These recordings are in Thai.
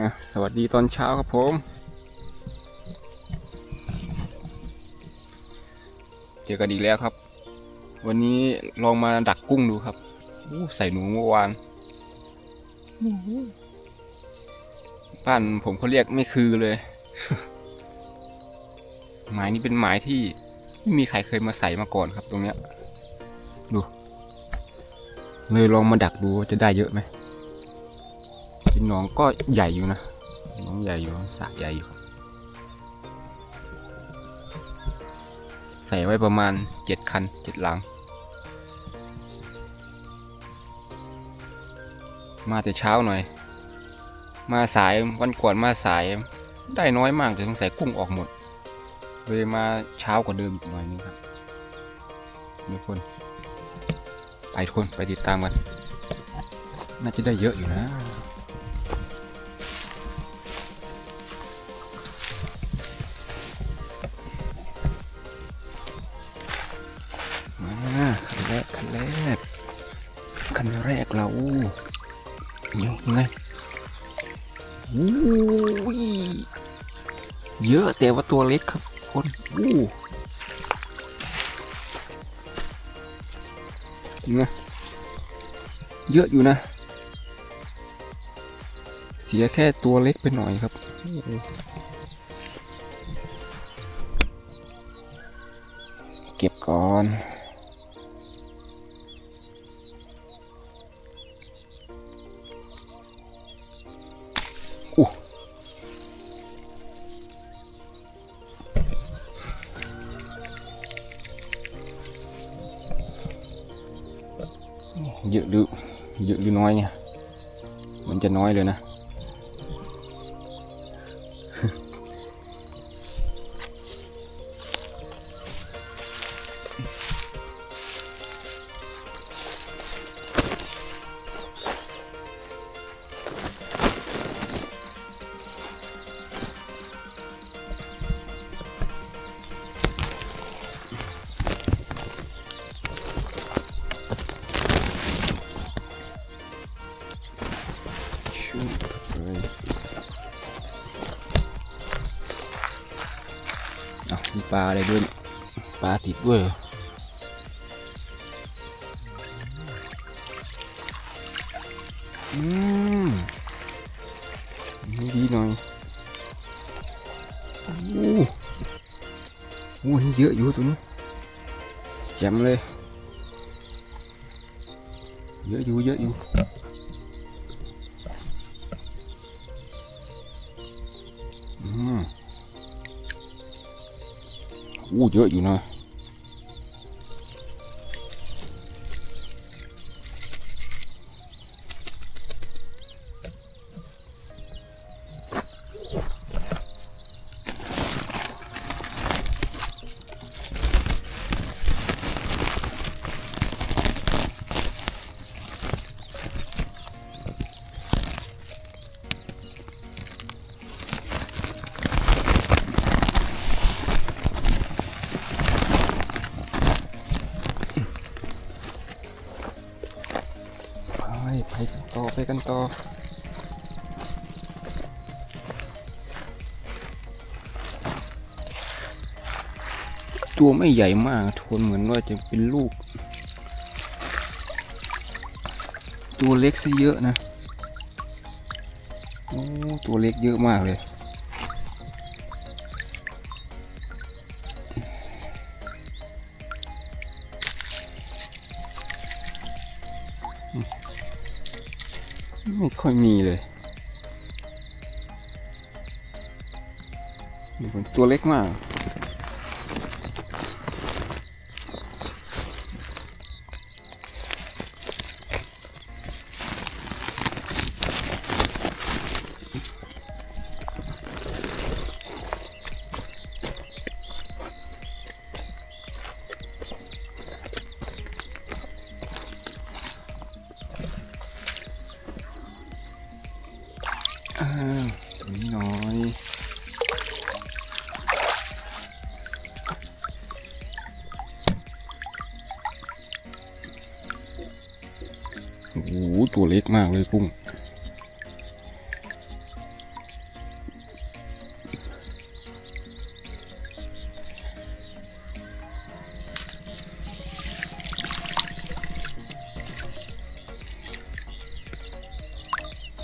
อะสวัสดีตอนเช้าครับผม เจอกันอีกแล้วครับ วันนี้ลองมาดักกุ้งดูครับใส่หนูเมื่อวานบ้านผมเขาเรียกไม่คือเลย หมายนี้เป็นหมายที่ไม่มีใครเคยมาใส่มาก่อนครับตรงเนี้ย ดู เลยลองมาดักดูว่าจะได้เยอะไหม เป็นหนองก็ใหญ่อยู่นะหนองใหญ่อยู่สระใหญ่อยู่ ใส่ไว้ประมาณเจ็ดคันเจ็ดหลัง มาแต่เช้าหน่อย มาสายวันก่อนมาสายได้น้อยมากเลยสงสัยกุ้งออกหมดเลยมาเช้ากว่าเดิมอีกหน่อยนึงครับทุกคนไปทุกคนไปติดตามกัน น่าจะได้เยอะอยู่นะ กคันแรกคันแรกเรายังไงอู้ยเยอะแต่ว่าตัวเล็กครับคนอู้จริงนะเยอะอยู่นะ เสียแค่ตัวเล็กไปหน่อยครับเก็บก่อน อยู่น้อยเนี่ยมันจะน้อยเลยนะ ปลาอะไรด้วย ปลาติดด้วยอืมนี่ดีหน่อยโอ้โหนี่เยอะอยู่ตรงนี้แจ่มเลย เยอะอยู่เยอะอยู่ อู้เยอะ กันต่อไปกันต่อตัวไม่ใหญ่มากทนเหมือนว่าจะเป็นลูก ตัวเล็กซะเยอะนะ โอ้ ตัวเล็กเยอะมากเลย ไม่ค่อยมีเลย ตัวเล็กมาก นี้น้อยโอ้โหตัวเล็กมากเลยกุ้ง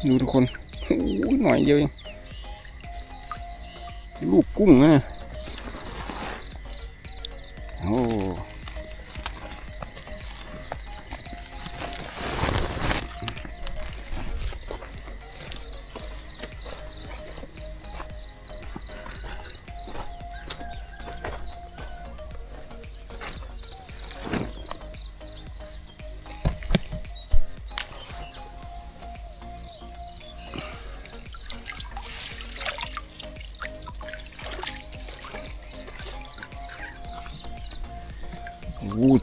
ดูทุกคน หน่อยเดียวเองลูกกุ้งนะโอ้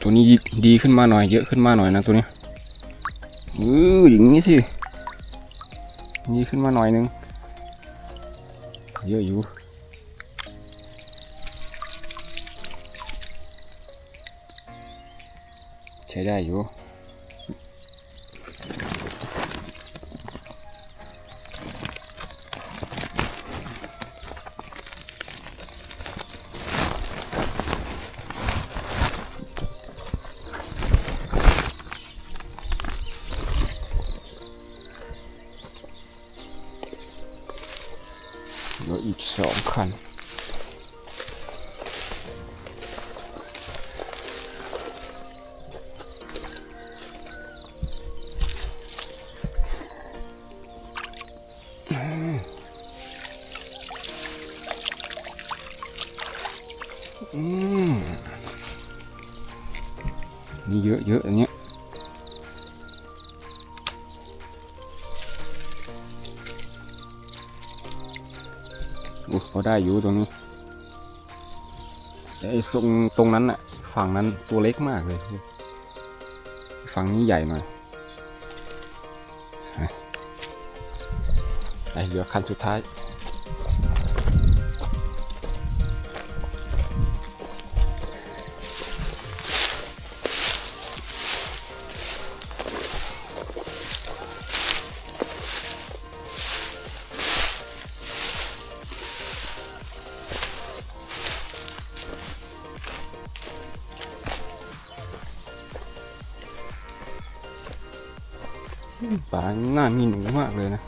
ตัวนี้ดีขึ้นมาหน่อยเยอะขึ้นมาหน่อยนะตัวนี้เอออย่างนี้สิดีขึ้นมาหน่อยนึง เยอะอยู่ใช้ได้อยู่ เหลืออีกสองคั ได้อยู่ตรงนี้ไอ้ตรงตรงนั้นอะฝั่งนั้นตัวเล็กมากเลย ฝั่งนี้ใหญ่หน่อยไอ้เหลือคันสุดท้าย ป่าหน้ามีหนูมากเลยนะ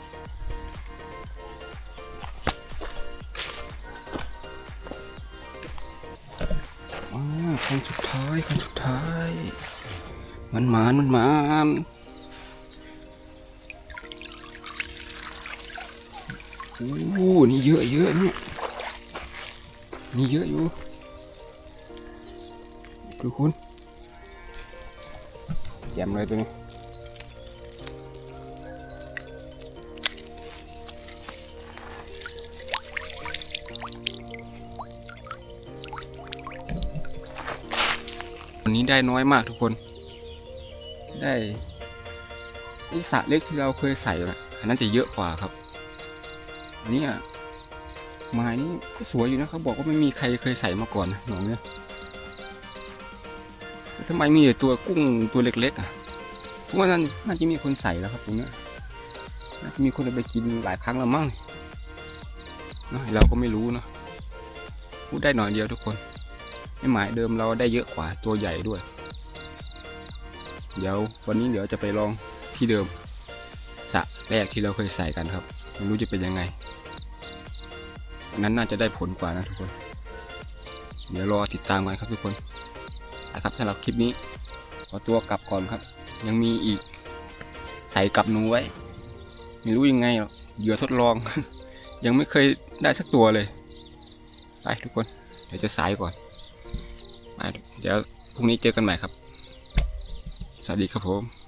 อ่าคันสุดท้ายคันสุดท้าย มันหมานมันหมานโอ้นี่เยอะเยอะเนี่ยนี่เยอะอยู่ดูคุณแจมเลยตัวนี้ วันนี้ได้น้อยมากทุกคน ได้นี่สระเล็กที่เราเคยใส่อะอันนั้นจะเยอะกว่าครับอันนี้อะไม้นี่ก็สวยอยู่นะเขาบบอกว่าไม่มีใครเคยใส่มาก่อนนะหนองเนี่ยทำไมมีแต่ตัวกุ้งตัวเล็กๆอะทุกวันนั้นน่าจะมีคนใส่แล้วครับตรงเนี้ยน่าจะมีคนไปกินหลายครั้งแล้วมั้งเราก็ไม่รู้เนอะพูดได้หน่อยเดียวทุกคน ไอ้หมายเดิมเราได้เยอะกว่าตัวใหญ่ด้วย เดี๋ยววันนี้เดี๋ยวจะไปลองที่เดิมสะแรกที่เราเคยใส่กันครับไม่รู้จะเป็นยังไงอันนั้นน่าจะได้ผลกว่านะทุกคน เดี๋ยวรอติดตามกันครับทุกคนนะครับสำหรับคลิปนี้ขอตัวกลับก่อนครับ ยังมีอีกใส่กับหนูไว้ไม่รู้ยังไงหรอกเหยื่อทดลอง ยังไม่เคยได้สักตัวเลย ไปทุกคน เดี๋ยวจะสายก่อน เดี๋ยวพรุ่งนี้เจอกันใหม่ครับ สวัสดีครับผม